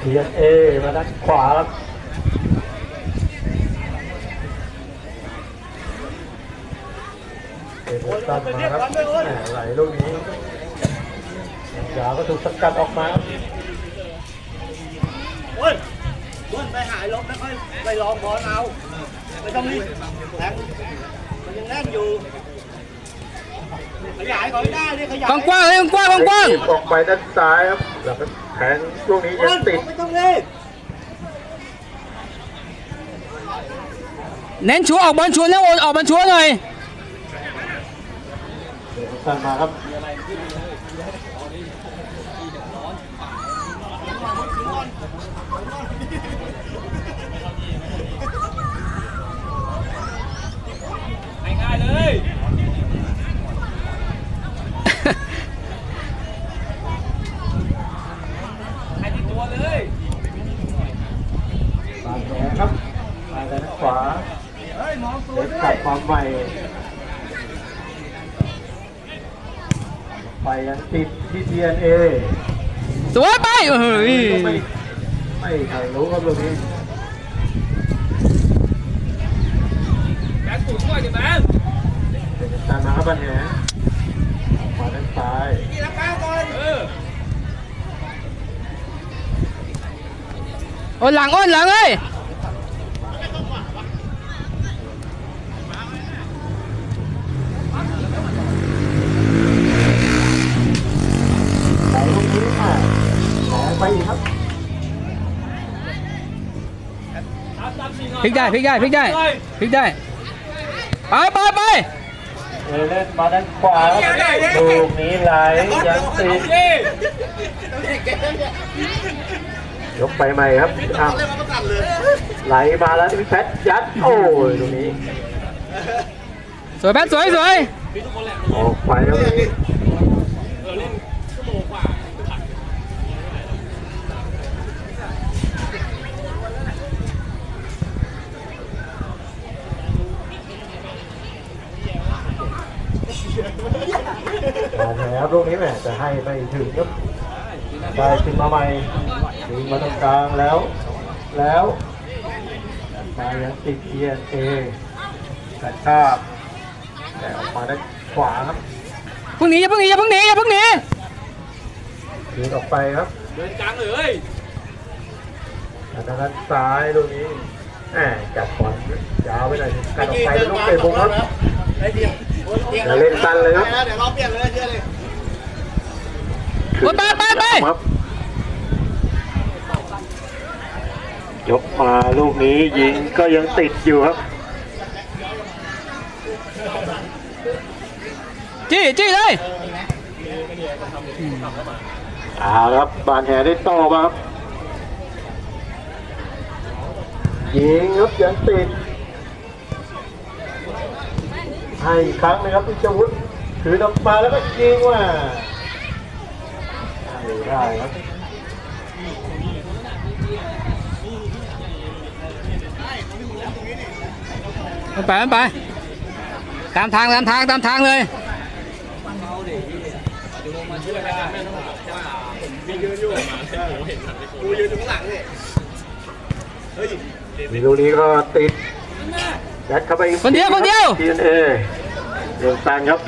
เทียนเอมาด้านขวาครับเอเวอร์ตันมาครับแหม่ไหลลูกนี้ยาวก็ถูกสกัดออกมาครับอ้วนอ้วนไปหายลบแล้วค่อยไปลองบอลเอาไม่ต้องรีบแทงมันยังแน่นอยู่ ขยายก่อนไม่ได้เนี่ยขยายกว้างๆเลยกว้างๆกว้างถีบออกไปด้านซ้ายครับ แล้วก็แทงลูกนี้อ้ยัวงนติดไม่ต้องรีบๆเน้นชัวร์ออกบอลชัวร์นะโอนออกบอลชัวร์หน่อยเอเวอร์ตันมาครับ ง่ายเลย ให้ที่ตัวเลย บางแผลครับมาด้านขวา เด็กกลับความใหม่ไปยังติดที่ทีเอ็นเอสวยไปเฮ้ยไม่ไม่ใครรู้ครับลูกนี้แบงค์ตุ๋นก่อนดิแบงค์เป็นตามมาครับปัญหามาด้านซ้ายโอนหลังโอนหลังเลย ไหลลูกนี้อะแหลไปอีกครับพลิกได้พลิกได้พลิกได้พลิกได้ไปไปไปเอเล่นมาด้านขวาครับลูกนี้ไหลยังติดยกไปใหม่ครับอ้าวไหลมาแล้วพี่แพทยัดโอ้ยตรงนี้สวยแบงค์สวยสวยออกไปแล้ว ตรงนี้มาแล้วลูกนี้แหมจะให้ไปถึงครับได้ขึ้นมาใหม่ถึงมาตรงกลางแล้ว แล้วมายังติดเอียนเอกระชากแต่ออกมาด้านขวาครับเพิ่งหนีอย่าเพิ่งหนีอย่าเพิ่งหนีอย่าเพิ่งหนีคืนออกไปครับเดินกลางเลยทางด้านซ้ายลูกนี้แหมจับบอลยาวไปหน่อยการออกไปเป็นลูกเตะบุกครับไอ้เดียวเดียวอย่าเล่นสั้นเลยครับเดี๋ยวเราเปลี่ยนเลยเชื่อเลยโอนไปไปไปครับยกมาลูกนี้ยิงก็ยังติดอยู่ครับ จี้จี้เลยเอาละครับบานแหได้ต่อมาครับยิงครับยังติด ให้อีกครั้งนะครับพิชวุฒิถือออกมาแล้วก็ยิงว่าไม่ได้ครับมันไปมันไป ตามทางตามทางตามทางเลยกูยืนอยู่ข้างหลังนี่เฮ้ยมีลูกนี้ก็ติด ยัดเข้าไปคนเดียวคนเดียวทีเอเดือดตันครับ